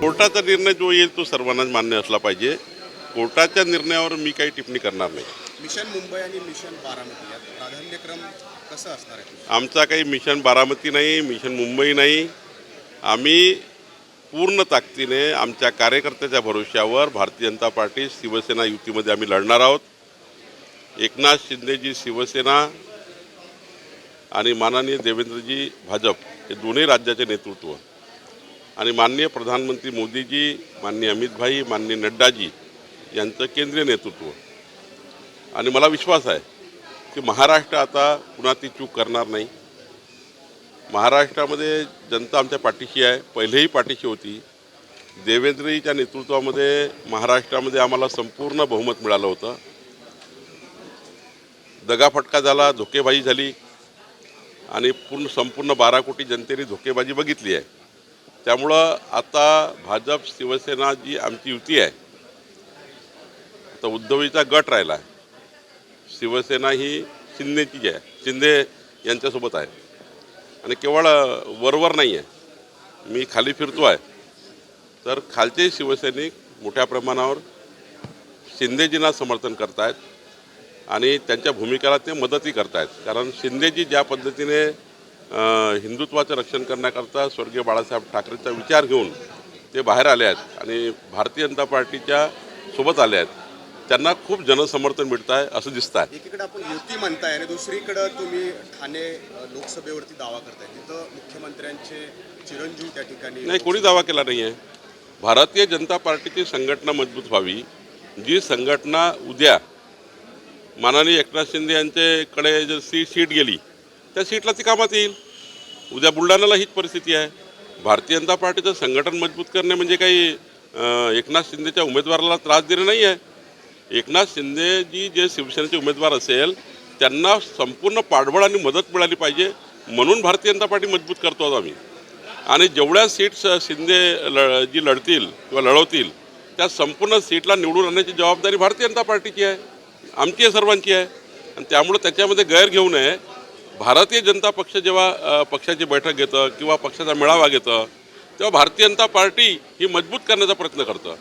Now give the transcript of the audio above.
कोर्टाचा निर्णय जो येईल तो सर्वांनाच मान्य असला पाहिजे. कोर्टाच्या निर्णयावर मी काही टिप्पणी करणार नाही. मिशन मुंबई आणि मिशन बारामती यात प्राधान्यक्रम कसं असणार आहे आमचा काही मिशन बारामती नाही मिशन मुंबई नाही. आम्ही पूर्ण ताकदीने आमच्या कार्यकर्त्याच्या भरोश्यावर भारतीय जनता पार्टी शिवसेना युतीमध्ये आम्ही लढणार आहोत. एकनाथ शिंदेजी शिवसेना आणि माननीय देवेंद्रजी भाजप हे दोन्ही राज्याचे नेतृत्व. आणि माननीय प्रधानमंत्री मोदीजी माननीय अमितभाई माननीय नड्डाजी यांचं केंद्रीय नेतृत्व. आणि मला विश्वास आहे की महाराष्ट्र आता पुन्हा ती चूक करणार नाही. महाराष्ट्रामध्ये जनता आमच्या पाठीशी आहे. पहिलेही पाठीशी होती. देवेंद्रजीच्या नेतृत्वामध्ये महाराष्ट्रामध्ये आम्हाला संपूर्ण बहुमत मिळालं होतं. दगाफटका झाला धोकेबाजी झाली. आणि पूर्ण संपूर्ण बारा कोटी जनतेने धोकेबाजी बघितली आहे. त्यामुळं आता भाजप शिवसेना जी आमची युती आहे आता उद्धवीचा गट राहिला आहे शिवसेना ही शिंदेची जी आहे शिंदे यांच्यासोबत आहे. आणि केवळ वरवर नाही आहे मी खाली फिरतो आहे. तर खालचे शिवसैनिक मोठ्या प्रमाणावर शिंदेजींना समर्थन करतायत आणि त्यांच्या भूमिकेला ते मदतही करतायत. कारण शिंदेजी ज्या पद्धतीने हिंदुत्वाचं रक्षण करण्याकरता स्वर्गीय बाळासाहेब ठाकरेंचा विचार घेऊन ते बाहेर आले आहेत आणि भारतीय जनता पार्टीच्या सोबत आले आहेत. त्यांना खूप जनसमर्थन मिळत आहे असं दिसतं आहे एकीकडे आपण युती म्हणताय आणि दुसरीकडे तुम्ही ठाणे लोकसभेवरती दावा करताय. तिथं मुख्यमंत्र्यांचे चिरंजीव त्या ठिकाणी नाही कोणी दावा केला नाही आहे भारतीय जनता पार्टीची संघटना मजबूत व्हावी. जी संघटना उद्या माननीय एकनाथ शिंदे यांच्याकडे जर सी सीट गेली त्या सीटला ती कामात येईल. उद्या बुलढाण्याला हीच परिस्थिती आहे. भारतीय जनता पार्टीचं संघटन मजबूत करणे म्हणजे काही एकनाथ शिंदेच्या उमेदवाराला त्रास देणे नाही आहे. एकनाथ शिंदेजी जे शिवसेनेचे उमेदवार असेल त्यांना संपूर्ण पाठबळ आणि मदत मिळाली पाहिजे. म्हणून भारतीय जनता पार्टी मजबूत करतो आहोत आम्ही. आणि जेवढ्या सीट्स शिंदे ल जी लढतील किंवा लढवतील त्या संपूर्ण सीटला निवडून आणण्याची जबाबदारी भारतीय जनता पार्टीची आहे. आमची आहे सर्वांची आहे. आणि त्यामुळं त्याच्यामध्ये गैर घेऊ नये. भारतीय जनता पक्ष जेव्हा पक्षाची बैठक घेतं किंवा पक्षाचा मेळावा घेतं तेव्हा भारतीय जनता पार्टी ही मजबूत करण्याचा प्रयत्न करतं.